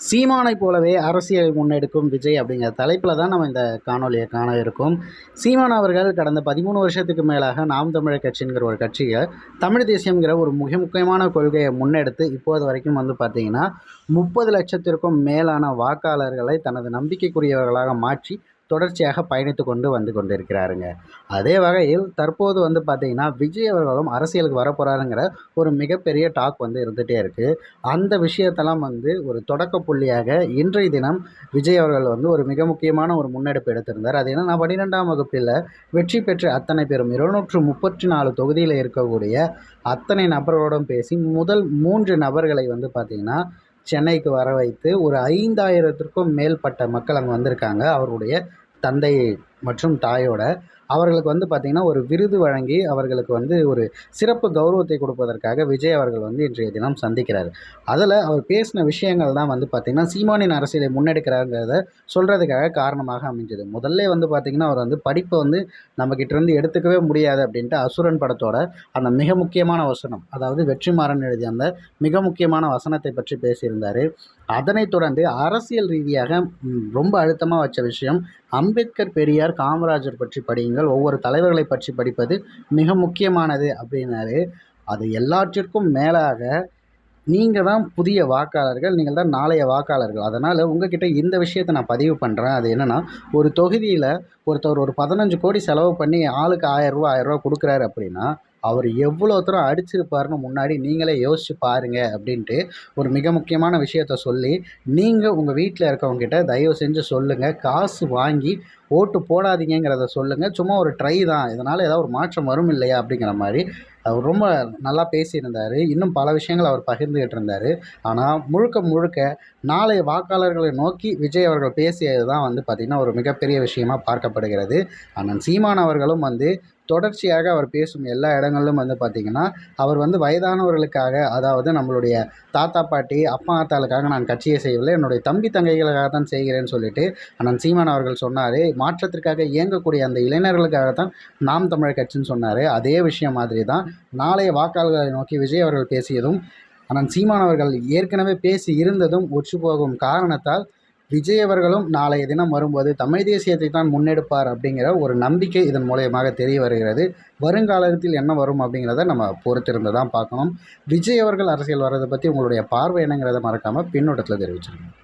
சீமானை போலவே அரசியலை முன்னெடுக்கும் விஜய் அப்படிங்கிற தலைப்பில் தான் நம்ம இந்த காணொலியை காண இருக்கோம். சீமான் அவர்கள் கடந்த பதிமூணு வருஷத்துக்கு மேலாக நாம் தமிழர் கட்சிங்கிற ஒரு கட்சியை தமிழ் தேசியங்கிற ஒரு மிக முக்கியமான கொள்கையை முன்னெடுத்து இப்போது வரைக்கும் வந்து பார்த்திங்கன்னா முப்பது லட்சத்திற்கும் மேலான வாக்காளர்களை தனது நம்பிக்கைக்குரியவர்களாக மாற்றி தொடர்ச்சியாக பயணித்து கொண்டு வந்து கொண்டிருக்கிறாருங்க. அதே வகையில் தற்போது வந்து பார்த்திங்கன்னா விஜய் அவர்களும் அரசியலுக்கு வரப்போகிறாருங்கிற ஒரு மிகப்பெரிய டாக் வந்து இருந்துகிட்டே இருக்குது அந்த விஷயத்தெல்லாம் வந்து ஒரு தொடக்க புள்ளியாக இன்றைய தினம் விஜய் அவர்கள் வந்து ஒரு மிக முக்கியமான ஒரு முன்னெடுப்பு எடுத்திருந்தார். அது நான் பன்னிரெண்டாம் வகுப்பில் வெற்றி பெற்ற அத்தனை பேரும் இருநூற்று முப்பத்தி நாலு தொகுதியில் இருக்கக்கூடிய அத்தனை நபர்களோடும் பேசி முதல் மூன்று நபர்களை வந்து பார்த்திங்கன்னா சென்னைக்கு வர வைத்து ஒரு ஐந்தாயிரத்திற்கும் மேற்பட்ட மக்கள் அங்கே வந்திருக்காங்க. அவருடைய தந்தை மற்றும் தாயோட அவர்களுக்கு வந்து பார்த்திங்கன்னா ஒரு விருது வழங்கி அவர்களுக்கு வந்து ஒரு சிறப்பு கௌரவத்தை கொடுப்பதற்காக விஜய் அவர்கள் வந்து இன்றைய தினம் சந்திக்கிறார். அதில் அவர் பேசின விஷயங்கள் தான் வந்து பார்த்திங்கன்னா சீமானின் அரசியலை முன்னெடுக்கிறாங்கிறத சொல்கிறதுக்காக காரணமாக அமைஞ்சது. முதல்ல வந்து பார்த்திங்கன்னா அவர் வந்து படிப்பை வந்து நம்மக்கிட்ட இருந்து எடுத்துக்கவே முடியாது அப்படின்ட்டு அசுரன் படத்தோட அந்த மிக முக்கியமான வசனம் அதாவது வெற்றிமாறன் எழுதிய அந்த மிக முக்கியமான வசனத்தை பற்றி பேசியிருந்தார். அதனைத் தொடர்ந்து அரசியல் ரீதியாக ரொம்ப அழுத்தமாக வச்ச விஷயம் அம்பேத்கர் பெரியார் காமராஜர் பற்றி படியுங்கள் ஒவ்வொரு தலைவர்களை பற்றி படிப்பது மிக முக்கியமானது அப்படின்னாரு. அது எல்லாற்றிற்கும் மேலாக நீங்கள் தான் புதிய வாக்காளர்கள் நீங்கள் தான் நாளைய வாக்காளர்கள். அதனால் உங்ககிட்ட இந்த விஷயத்தை நான் பதிவு பண்ணுறேன் அது என்னென்னா ஒரு தொகுதியில் ஒருத்தர் ஒரு பதினஞ்சு கோடி செலவு பண்ணி ஆளுக்கு ஆயிரரூவா ஆயிரரூவா கொடுக்குறாரு அப்படின்னா அவர் எவ்வளோ தூரம் அடிச்சிருப்பாருன்னு முன்னாடி நீங்களே யோசிச்சு பாருங்க அப்படின்ட்டு ஒரு மிக முக்கியமான விஷயத்த சொல்லி நீங்கள் உங்கள் வீட்டில் இருக்கவங்ககிட்ட தயவு செஞ்சு சொல்லுங்கள் காசு வாங்கி ஓட்டு போடாதீங்கிறத சொல்லுங்கள் சும்மா ஒரு ட்ரை தான். இதனால் ஏதாவது ஒரு மாற்றம் வரும் இல்லையா அப்படிங்கிற மாதிரி அவர் ரொம்ப நல்லா பேசியிருந்தார். இன்னும் பல விஷயங்கள் அவர் பகிர்ந்துகிட்டு இருந்தார். ஆனால் முழுக்க முழுக்க நாளைய வாக்காளர்களை நோக்கி விஜய் அவர்கள் பேசியது தான் வந்து பார்த்திங்கன்னா ஒரு மிகப்பெரிய விஷயமா பார்க்கப்படுகிறது. அண்ணன் சீமான் அவர்களும் வந்து தொடர்ச்சியாக அவர் பேசும் எல்லா இடங்களிலும் வந்து பார்த்திங்கன்னா அவர் வந்து வயதானவர்களுக்காக அதாவது நம்மளுடைய தாத்தா பாட்டி அப்பா ஆத்தாளுக்காக நான் கட்சியை செய்யவில்லை. என்னுடைய தம்பி தங்கைகளுக்காக தான் செய்கிறேன்னு சொல்லிட்டு அண்ணன் சீமான் அவர்கள் சொன்னார். மாற்றத்திற்காக இயங்கக்கூடிய அந்த இளைஞர்களுக்காக தான் நாம் தமிழர் கட்சின்னு சொன்னார். அதே விஷயம் மாதிரி தான் நாளைய வாக்காளர்களை நோக்கி விஜய் அவர்கள் பேசியதும் ஆனால் சீமான் அவர்கள் ஏற்கனவே பேசி இருந்ததும் ஒற்று போகும் காரணத்தால் விஜய் அவர்களும் நாளைய தினம் வரும்போது தமிழ் தேசியத்தை தான் முன்னெடுப்பார் அப்படிங்கிற ஒரு நம்பிக்கை இதன் மூலயமாக தெரிய வருகிறது. வருங்காலத்தில் என்ன வரும் அப்படிங்கிறத நம்ம பொறுத்திருந்து தான் பார்க்கணும். விஜய் அவர்கள் அரசியல் வர்றதை பற்றி உங்களுடைய பார்வை என்னங்கிறத மறக்காமல் பின்னோட்டத்தில் தெரிவிச்சிருக்கோம்